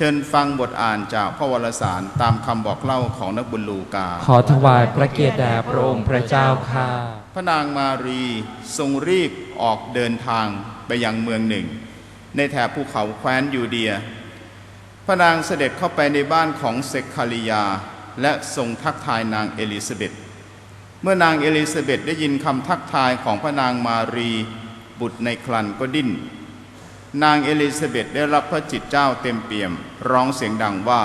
เชิญฟังบทอ่านจากพระวรสารตามคำบอกเล่าของนักบุญลูกา ขอถวายพระเกียรติแด่พระองค์พระเจ้าค่ะ พระนางมารีทรงรีบออกเดินทางไปยังเมืองหนึ่ง ในแถบภูเขาแคว้นยูเดีย พระนางเสด็จเข้าไปในบ้านของเซคคาริยา และทรงทักทายนางเอลิซาเบธเมื่อนางเอลิซาเบธได้ยินคำทักทายของพระนางมารี บุตรในครันก็ดิ้น นางเอลิซาเบธได้รับพระจิตเจ้าเต็มเปี่ยม ร้องเสียงดังว่า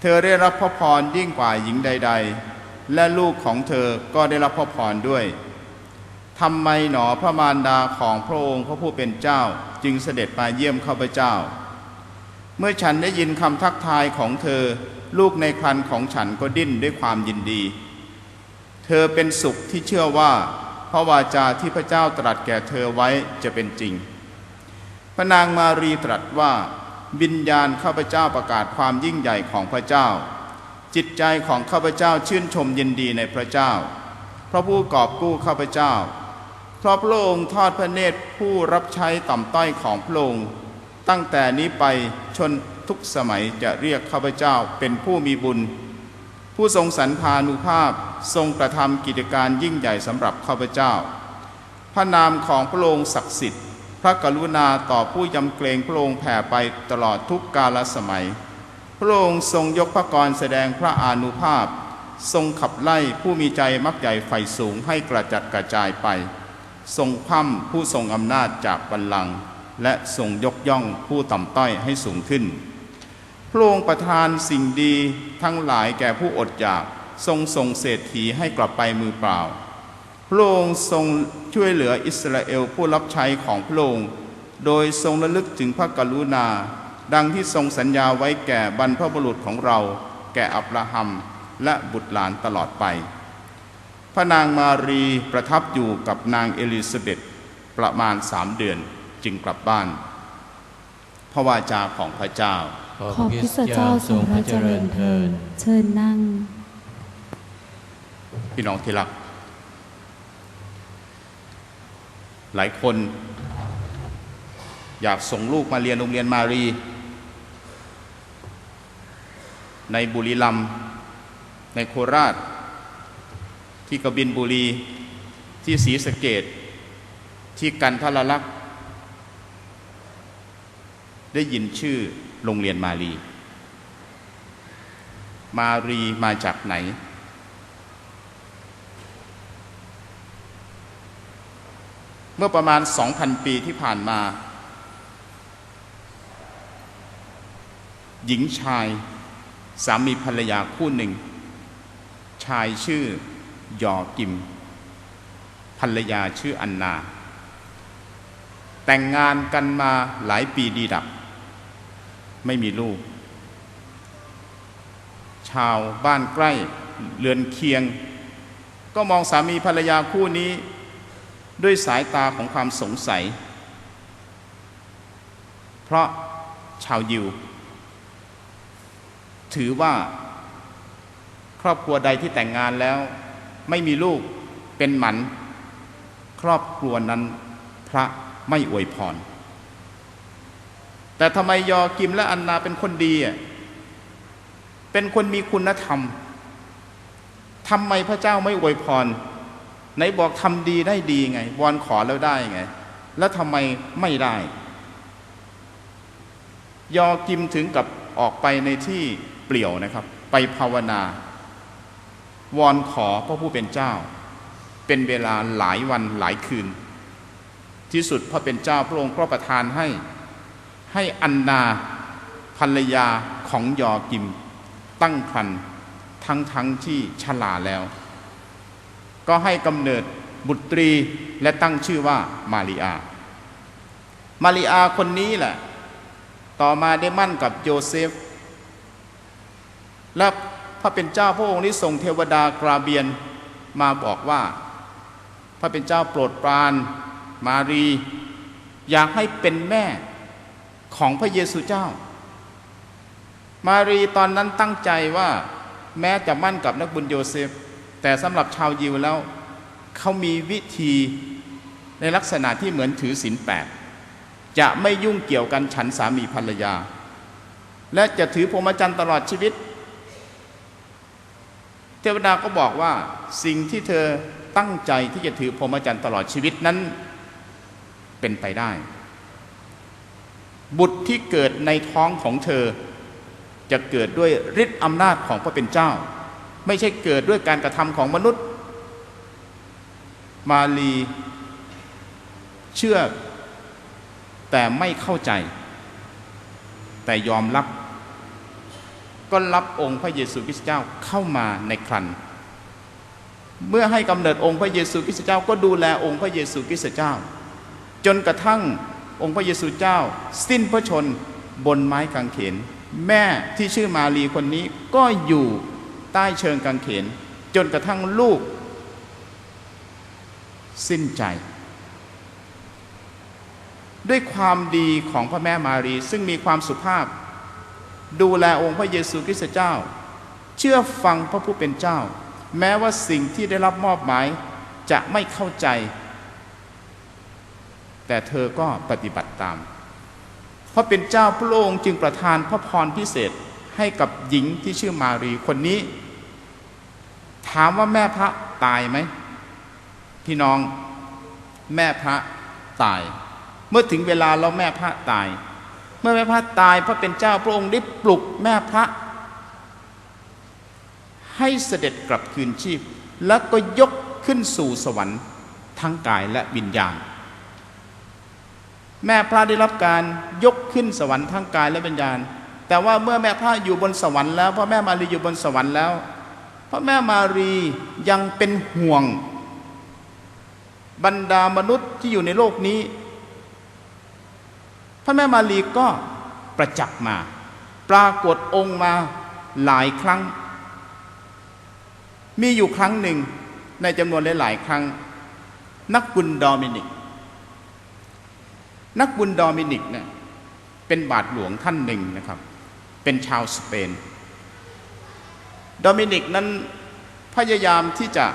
เธอได้รับพระพรยิ่งกว่าหญิงใด ๆ และลูกของเธอก็ได้รับพระพรด้วยทำไมหนอพระมารดาของพระองค์พระผู้เป็นเจ้าจึงเสด็จมาเยี่ยมข้าพเจ้า เมื่อฉันได้ยินคำทักทายของเธอ ลูกในครันของฉันก็ดิ้นด้วยความยินดี เธอเป็นสุขที่เชื่อว่าพระวาจาที่พระเจ้าตรัสแก่เธอไว้จะเป็นจริง พระนางมารีตรัสว่าวิญญาณข้าพเจ้าประกาศความยิ่งใหญ่ของพระเจ้า จิตใจของข้าพเจ้าชื่นชมยินดีในพระเจ้า พระผู้กอบกู้ข้าพเจ้าเพราะพระองค์ทอดพระเนตรผู้รับใช้ต่ำต้อยของพระองค์ตั้งแต่นี้ไปชนทุกสมัยจะเรียกข้าพเจ้าเป็นผู้มีบุญ ผู้ทรงสรรพานุภาพทรงกระทำกิจการยิ่งใหญ่สำหรับข้าพเจ้า พระนามของพระองค์ศักดิ์สิทธิ์ พระกรุณาต่อผู้ยำเกรงพระองค์แผ่ไปตลอดทุกกาลสมัย พระองค์ทรงยกพระกรแสดงพระอานุภาพ ทรงขับไล่ผู้มีใจมักใหญ่ไฟสูงให้กระจัดกระจายไป ทรงคว่ำผู้ทรงอำนาจจากบัลลังก์และทรงยกย่องผู้ต่ำต้อยให้สูงขึ้น พระองค์ประทานสิ่งดีทั้งหลายแก่ผู้อดอยาก ทรงส่งเศรษฐีให้กลับไปมือเปล่า พระองค์ทรงช่วยเหลืออิสราเอลผู้รับใช้ของพระองค์ โดยทรงระลึกถึงพระกรุณา ดังที่ทรงสัญญาไว้แก่บรรพบุรุษของเรา แก่อับราฮัมและบุตรหลานตลอดไป พระนางมารีประทับอยู่กับนางเอลิซาเบธประมาณสามเดือนจึงกลับบ้าน พระวาจาของพระเจ้า ขอขอพระคริสตเจ้าทรงพระเจริญเทินเชิญนั่ง พี่น้องที่รัก หลายคน อยากส่งลูกมาเรียนโรงเรียนมารี ในบุรีรัมย์ในโคราช ที่กบินบุรีที่ศรีสะเกดที่กันทรลักษณ์ได้ยินชื่อโรงเรียนมารี มารีมาจากไหน เมื่อประมาณ 2,000 ปีที่ผ่านมา หญิงชายสามีภรรยาคู่หนึ่ง ชายชื่อยอกิม ภรรยาชื่ออันนา แต่งงานกันมาหลายปีดีดับ ไม่มีลูก ชาวบ้านใกล้เรือนเคียง ก็มองสามีภรรยาคู่นี้ ด้วยสายตาของความสงสัย เพราะชาวยิว ถือว่า ครอบครัวใดที่แต่งงานแล้ว ไม่มีลูกเป็นหมัน ครอบครัวนั้นพระไม่อวยพร แต่ทำไมยอกิมและอันนาเป็นคนดีอะเป็นคนมีคุณธรรมทำไมพระเจ้าไม่อวยพร ไหนบอกทำดีได้ดีไงวอนขอแล้วได้ไง แล้วทำไมไม่ได้ ยอกิมถึงกับออกไปในที่เปลี่ยวนะครับ ไปภาวนา วอนขอพระผู้เป็นเจ้า เป็นเวลาหลายวันหลายคืน ที่สุดพระเป็นเจ้าพระองค์ก็ประทานให้ ให้อันนาภรรยาของยอกิมตั้งครรภ์ทั้งทั้งที่ชราแล้ว ก็ให้กำเนิดบุตรีและตั้งชื่อว่ามาริอา มาริอาคนนี้แหละ ต่อมาได้มั่นกับโยเซฟ และพระเป็นเจ้าพระองค์นี้ส่งเทวดากราเบียนมาบอกว่า พระเป็นเจ้าโปรดปรานมารี อยากให้เป็นแม่ของพระเยซูเจ้า มารีตอนนั้นตั้งใจว่าแม้จะมั่นกับนักบุญโยเซฟ แต่สำหรับชาวยิวแล้วเขามีวิธีในลักษณะที่เหมือนถือศีลแปดจะไม่ยุ่งเกี่ยวกันฉันสามีภรรยา และจะถือพรหมจรรย์ตลอดชีวิต เทวดาก็บอกว่าสิ่งที่เธอตั้งใจที่จะถือพรหมจรรย์ตลอดชีวิตนั้นเป็นไปได้ บุตรที่เกิดในท้องของเธอ จะเกิดด้วยฤทธิ์อำนาจของพระเป็นเจ้า ไม่ใช่เกิดด้วยการกระทำของมนุษย์ มาลีเชื่อ แต่ไม่เข้าใจ แต่ยอมรับ ก็รับองค์พระเยซูคริสต์เจ้าเข้ามาในครันเมื่อให้กำเนิดองค์พระเยซูคริสต์เจ้าก็ดูแลองค์พระเยซูคริสต์เจ้า จนกระทั่งองค์พระเยซูเจ้า สิ้นพระชนบนไม้กางเขน แม่ที่ชื่อมารีคนนี้ก็อยู่ ใต้เชิงกางเขน จนกระทั่งลูก สิ้นใจ ด้วยความดีของพระแม่มารีซึ่งมีความสุภาพ ดูแลองค์พระเยซูคริสต์เจ้า เชื่อฟังพระผู้เป็นเจ้า แม้ว่าสิ่งที่ได้รับมอบหมายจะไม่เข้าใจ แต่เธอก็ปฏิบัติตามพระเป็นเจ้าพระองค์จึงประทานพระพรพิเศษ ให้กับหญิงที่ชื่อมารีคนนี้ ถามว่าแม่พระตายไหมพี่น้องแม่พระตาย เมื่อถึงเวลาแล้วแม่พระตาย เมื่อแม่พระตายพระเป็นเจ้าพระองค์ได้ปลุกแม่พระ ให้เสด็จกลับคืนชีพ แล้วก็ยกขึ้นสู่สวรรค์ทั้งกายและวิญญาณ แม่พระได้รับการยกขึ้นสวรรค์ทั้งกายและวิญญาณ แต่ว่าเมื่อแม่พระอยู่บนสวรรค์แล้วพ่อแม่มารีอยู่บนสวรรค์แล้วพระแม่มารียังเป็นห่วง บรรดามนุษย์ที่อยู่ในโลกนี้ พระแม่มารีก็ประจักษ์มา ปรากฏองค์มาหลายครั้ง มีอยู่ครั้งหนึ่งในจำนวนหลาย ๆ ครั้ง นักบุญดอมินิก นักบุญดอมินิกเนี่ยเป็นบาทหลวงท่านหนึ่งนะครับ เป็นชาวสเปน โดมินิกนั้นพยายามที่จะ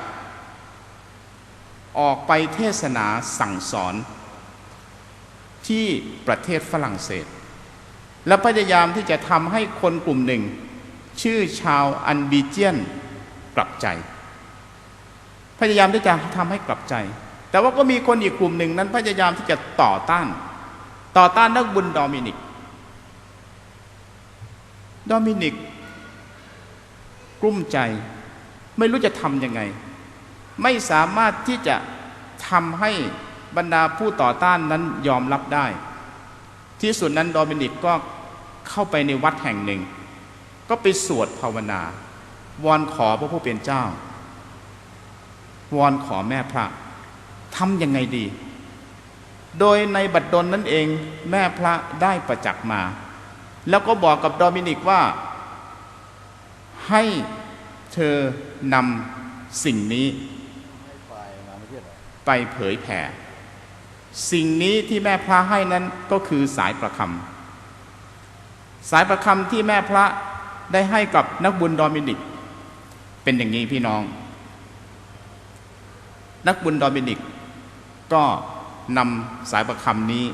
ออกไปเทศนาสั่งสอนที่ประเทศฝรั่งเศส และพยายามที่จะทำให้คนกลุ่มหนึ่ง ชื่อชาวอันบีเจียนกลับใจ พยายามที่จะทำให้กลับใจ แต่ว่าก็มีคนอีกกลุ่มหนึ่งนั้นพยายามที่จะต่อต้าน ต่อต้านนักบุญโดมินิก โดมินิก กลุ้มใจ ไม่รู้จะทำยังไง ไม่สามารถที่จะทำให้บรรดาผู้ต่อต้านนั้นยอมรับได้ ที่สุดนั้นโดมินิกก็เข้าไปในวัดแห่งหนึ่ง ก็ไปสวดภาวนาวอนขอพระผู้เป็นเจ้าวอนขอแม่พระทำยังไงดี โดยในบัดดลนั่นเองแม่พระได้ประจักษ์มา แล้วก็บอกกับโดมินิกว่า ให้เธอนำสิ่งนี้ ไปเผยแผ่ สิ่งนี้ที่แม่พระให้นั้นก็คือสายประคำสายประคำที่แม่พระได้ให้กับนักบุญโดมินิก เป็นอย่างนี้พี่น้อง นักบุญโดมินิกก็นำสายประคำนี้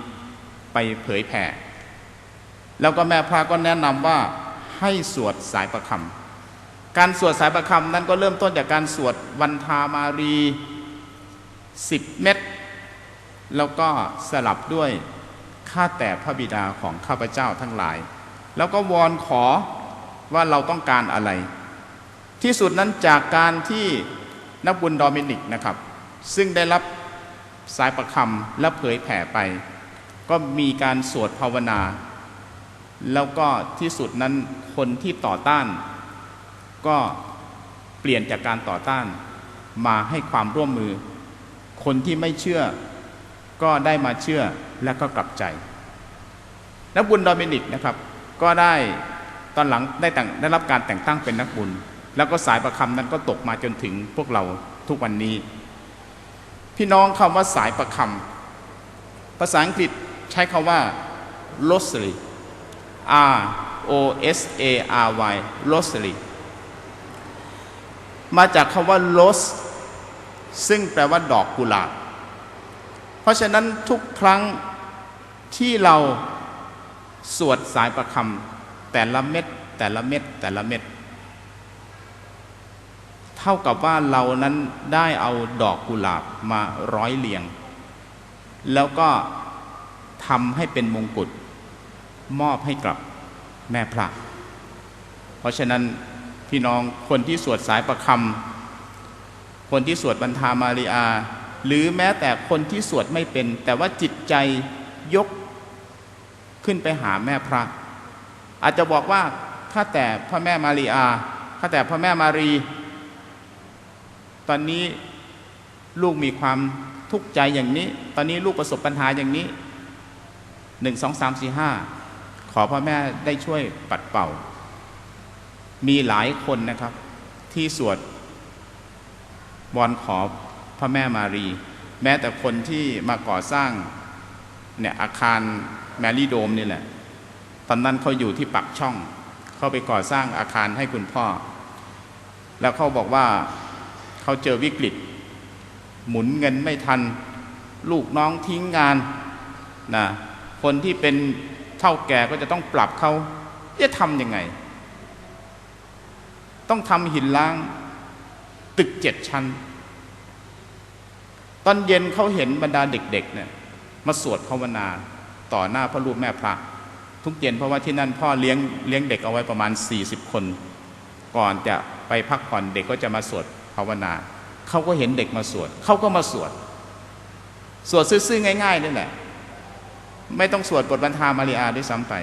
ไปเผยแผ่ แล้วก็แม่พระก็แนะนำว่าให้สวดสายประคำการสวดสายประคำนั้นก็เริ่มต้นจากการสวดวันทามารีสิบเม็ดแล้วก็สลับด้วยข้าแต่พระบิดาของข้าพเจ้าทั้งหลาย แล้วก็วอนขอว่าเราต้องการอะไร ที่สุดนั้นจากการที่นักบุญโดมินิกนะครับ ซึ่งได้รับสายประคำและเผยแผ่ไป ก็มีการสวดภาวนา แล้วก็ที่สุดนั้นคนที่ต่อต้าน ก็เปลี่ยนจากการต่อต้านมาให้ความร่วมมือ คนที่ไม่เชื่อก็ได้มาเชื่อและก็กลับใจ นักบุญโดมินิกนะครับ ก็ได้ตอนหลังได้แต่งได้รับการแต่งตั้งเป็นนักบุญ แล้วก็สายประคำนั้นก็ตกมาจนถึงพวกเราทุกวันนี้ พี่น้องคำว่าสายประคำภาษาอังกฤษใช้คำว่า rosary R O S A R Y rosary มาจากคำว่า rose ซึ่งแปลว่าดอกกุหลาบ เพราะฉะนั้นทุกครั้งที่เราสวดสายประคำแต่ละเม็ดแต่ละเม็ดแต่ละเม็ดเท่ากับว่าเรานั้นได้เอาดอกกุหลาบมาร้อยเรียง แล้วก็ทำให้เป็นมงกุฎ มอบให้กับแม่พระ เพราะฉะนั้นพี่น้องคนที่สวดสายประคำคนที่สวดบรรทามาริอา หรือแม้แต่คนที่สวดไม่เป็น แต่ว่าจิตใจยกขึ้นไปหาแม่พระ อาจจะบอกว่าข้าแต่พระแม่มารีอาข้าแต่พระแม่มารี ตอนนี้ลูกมีความทุกข์ใจอย่างนี้ ตอนนี้ลูกประสบปัญหาอย่างนี้หนึ่งสองสามสี่ห้า ขอพระแม่ได้ช่วยปัดเป่า มีหลายคนนะครับ ที่สวดวอนขอพระแม่มารี แม้แต่คนที่มาก่อสร้างเนี่ยอาคารแมรี่โดมนี่แหละ ตอนนั้นเขาอยู่ที่ปักช่อง เขาไปก่อสร้างอาคารให้คุณพ่อ แล้วเขาบอกว่าเขาเจอวิกฤต หมุนเงินไม่ทัน ลูกน้องทิ้งงานนะคนที่เป็น เท่าแก่ก็จะต้องปรับเขาจะทำยังไง ต้องทำหินล้างตึกเจ็ดชั้น ตอนเย็นเขาเห็นบรรดาเด็กๆเนี่ยมาสวดภาวนาต่อหน้าพระรูปแม่พระ ทุกเย็นเพราะว่าที่นั่นพ่อเลี้ยงเลี้ยงเด็กเอาไว้ประมาณ 40 คน ก่อนจะไปพักผ่อนเด็กก็จะมาสวดภาวนาเขาก็เห็นเด็กมาสวดเขาก็มาสวด สวดซื่อๆง่ายๆนี่แหละ ไม่ต้องสวดบทบรรทามาริอาด้วยซ้ำไป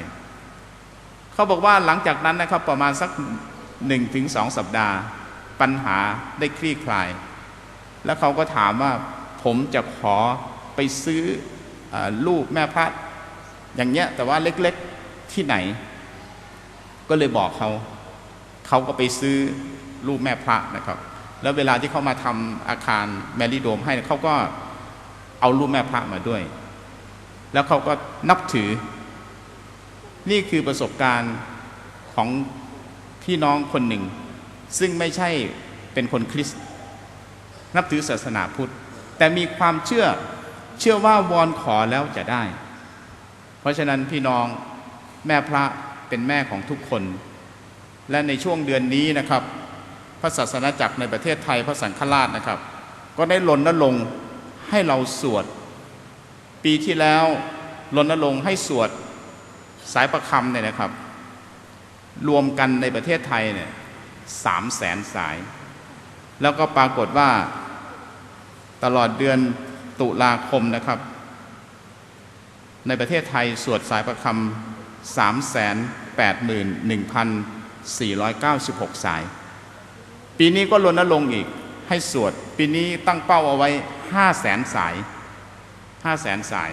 เขาบอกว่าหลังจากนั้นนะครับประมาณสักหนึ่งถึงสองสัปดาห์ ปัญหาได้คลี่คลาย แล้วเขาก็ถามว่าผมจะขอไปซื้ออรูปแม่พระอย่างเงี้ยแต่ว่าเล็กๆที่ไหน ก็เลยบอกเขา เขาก็ไปซื้อรูปแม่พระนะครับ แล้วเวลาที่เขามาทำอาคารแมรี่โดมให้เขาก็เอารูปแม่พระมาด้วย แล้วเขาก็นับถือ นี่คือประสบการณ์ของพี่น้องคนหนึ่ง ซึ่งไม่ใช่เป็นคนคริสต์นับถือศาสนาพุทธ แต่มีความเชื่อเชื่อว่าวอนขอแล้วจะได้ เพราะฉะนั้นพี่น้องแม่พระเป็นแม่ของทุกคน และในช่วงเดือนนี้นะครับ พระศาสนาจักรในประเทศไทยพระสังฆราชนะครับ ก็ได้รณรงให้เราสวด ปีที่แล้วรณรงค์ให้สวดสายประคำเนี่ยนะครับ รวมกันในประเทศไทยเนี่ยสามแสนสาย แล้วก็ปรากฏว่าตลอดเดือนตุลาคมนะครับ ในประเทศไทยสวดสายประคำสามแสนแปดหมื่นหนึ่งพันสี่ร้อยเก้าสิบหกสาย ปีนี้ก็รณรงค์อีกให้สวด ปีนี้ตั้งเป้าเอาไว้ห้าแสนสาย ห้าแสนสาย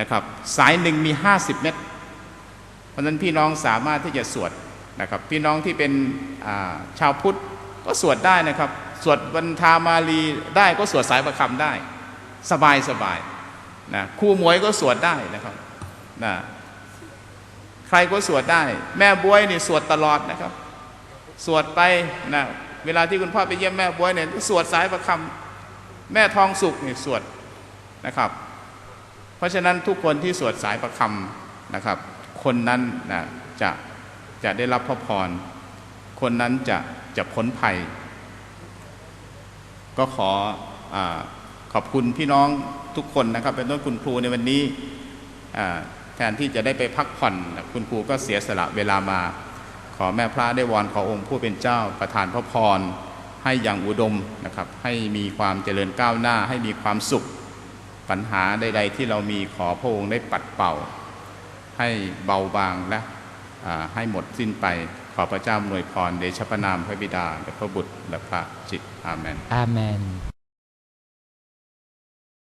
นะครับ สายหนึ่งมีห้าสิบเมตร เพราะฉะนั้นพี่น้องสามารถที่จะสวดนะครับ พี่น้องที่เป็นาชาวพุทธก็สวดได้นะครับ สวดบรรทามาลีได้ก็สวดสายประคำได้ สบายสบายนะครูหมวยก็สวดได้นะครับนะใครก็สวดได้ แม่บวยนี่สวดตลอดนะครับ สวดไปนะเวลาที่คุณพ่อไปเยี่ยมแม่บวยเนี่ยสวดสายประคำแม่ทองสุกนี่สวด นะครับ เพราะฉะนั้นทุกคนที่สวดสายประคำนะครับ คนนั้นนะจะจะได้รับพระพร คนนั้นจะจะพ้นภัย ก็ขออขอบคุณพี่น้องทุกคนนะครับ เป็นต้นคุณครูในวันนี้แทนที่จะได้ไปพักผ่อน คุณครูก็เสียสละเวลามา ขอแม่พระได้วอนขอองค์ผู้เป็นเจ้าประทานพระพรให้อย่างอุดมนะครับ ให้มีความเจริญก้าวหน้า ให้มีความสุข ปัญหาใด ๆ ที่เรามีขอพระองค์ได้ปัดเป่า ให้เบาบางและให้หมดสิ้นไปขอพระเจ้าอำนวยพรเดชพระนามพระบิดาและพระบุตรและพระจิตอาเมนอาเมน